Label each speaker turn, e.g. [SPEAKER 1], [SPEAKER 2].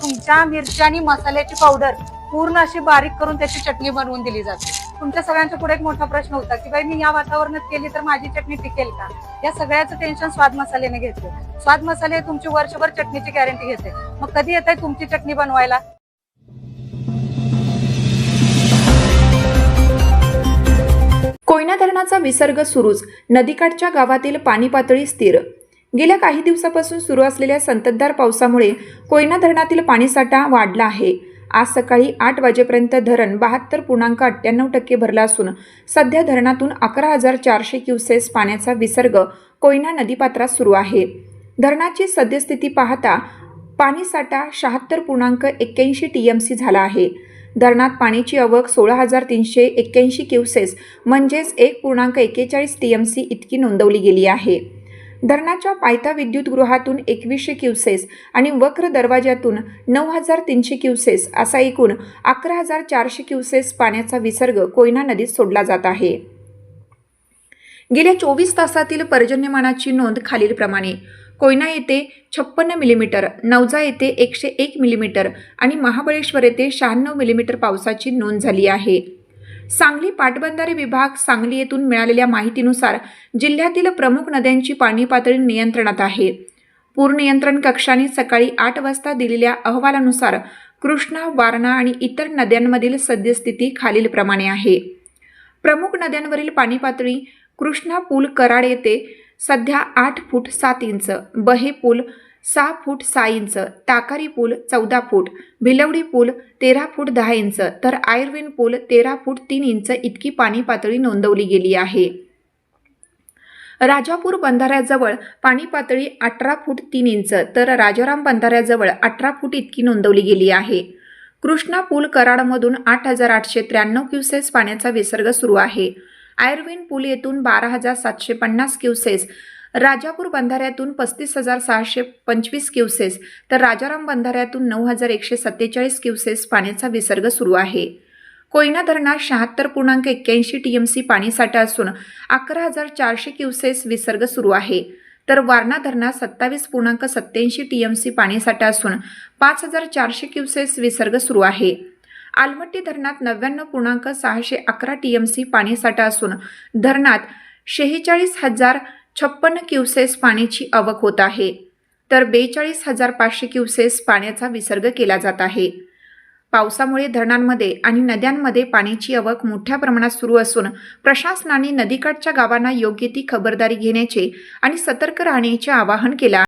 [SPEAKER 1] तुमच्या मिरची आणि मसाल्याची पावडर पूर्ण अशी बारीक करून त्याची चटणी बनवून दिली जाते. तुमच्या सगळ्यांच्या पुढे एक मोठा प्रश्न होता की बाई मी या वातावरणात केली तर माझी चटणी टिकेल का? या सगळ्याचं टेन्शन स्वाद मसाल्याने घेतलं. स्वाद मसाले तुमची वर्षभर चटणीची गॅरंटी घेते. मग कधी येत आहे तुमची चटणी बनवायला?
[SPEAKER 2] कोयना धरणाचा विसर्ग सुरूच. नदीकाठच्या गावातील पाणी पातळी स्थिर. गेल्या काही दिवसापासून सुरू असलेल्या संततधार पावसामुळे कोयना धरणातील पाणीसाठा वाढला आहे. आज सकाळी आठ वाजेपर्यंत धरण बहात्तर पूर्णांक अठ्ठ्याण्णव टक्के भरलं असून सध्या धरणातून अकरा हजार चारशे क्युसेस पाण्याचा विसर्ग कोयना नदीपात्रात सुरू आहे. धरणाची सद्यस्थिती पाहता पाणीसाठा शहात्तर पूर्णांक एक्क्याऐंशी टी एम सी झाला आहे. धरणात पाण्याची आवक सोळा हजार तीनशे एक्क्याऐंशी क्युसेस म्हणजेच एक पूर्णांक एक्केचाळीस टी एम सी इतकी नोंदवली गेली आहे. धरणाच्या पायथा विद्युतगृहातून एकवीसशे क्युसेस आणि वक्र दरवाज्यातून नऊ हजार तीनशे क्युसेस असा एकूण अकरा हजार चारशे क्युसेस पाण्याचा विसर्ग कोयना नदीत सोडला जात आहे. गेल्या चोवीस तासातील पर्जन्यमानाची नोंद खालीलप्रमाणे. कोयना येथे छप्पन्न मिलीमीटर नवजा येथे एकशे एक मिलीमीटर आणि महाबळेश्वर येथे शहाण्णव मिलीमीटर पावसाची नोंद झाली आहे. सांगली पाटबंधारे विभाग सांगली येथून मिळालेल्या माहितीनुसार जिल्ह्यातील प्रमुख नद्यांची पाणी पातळी नियंत्रणात आहे. पूर नियंत्रण कक्षाने सकाळी आठ वाजता दिलेल्या अहवालानुसार कृष्णा वारणा आणि इतर नद्यांमधील सद्यस्थिती खालीलप्रमाणे आहे. प्रमुख नद्यांवरील पाणी पातळी कृष्णा पूल कराड येथे सध्या आठ फूट सात इंच बहे पूल सहा फूट सहा इंच ताकारी पूल चौदा फूट भिलवडी पूल तेरा फूट दहा इंच तर आयर्विन पूल तेरा फूट तीन इंच इतकी पाणी पातळी नोंदवली गेली आहे. राजापूर बंधाऱ्याजवळ पाणी पातळी अठरा फूट तीन इंच तर राजाराम बंधाऱ्याजवळ अठरा फूट इतकी नोंदवली गेली आहे. कृष्णा पूल कराडमधून आठ हजार आठशे त्र्याण्णव क्युसेस पाण्याचा विसर्ग सुरू आहे. आयर्विन पूल येथून बारा हजार सातशे पन्नास क्युसेस राजापूर बंधाऱ्यातून पस्तीस हजार सहाशे पंचवीस क्युसेस तर राजाराम बंधाऱ्यातून नऊ हजार एकशे सत्तेचाळीस क्युसेस पाण्याचा विसर्ग सुरू आहे. कोयना धरणात शहात्तर पूर्णांक एक्क्याऐंशी टी एम सी पाणीसाठा असून अकरा हजार चारशे क्युसेस विसर्ग सुरू आहे. तर वारणा धरणात सत्तावीस पूर्णांक सत्त्याऐंशी टी एम सी पाणीसाठा असून पाच हजार चारशे क्युसेस विसर्ग सुरू आहे. आलमट्टी धरणात नव्याण्णव पूर्णांक सहाशे अकरा टी एम सी पाणीसाठा असून धरणात शेहेचाळीस हजार छप्पन्न क्युसेस पाण्याची आवक होत आहे. तर बेचाळीस हजार पाचशे क्युसेस पाण्याचा विसर्ग केला जात आहे. पावसामुळे धरणांमध्ये आणि नद्यांमध्ये पाण्याची आवक मोठ्या प्रमाणात सुरू असून प्रशासनाने नदीकाठच्या गावांना योग्य ती खबरदारी घेण्याचे आणि सतर्क राहण्याचे आवाहन केले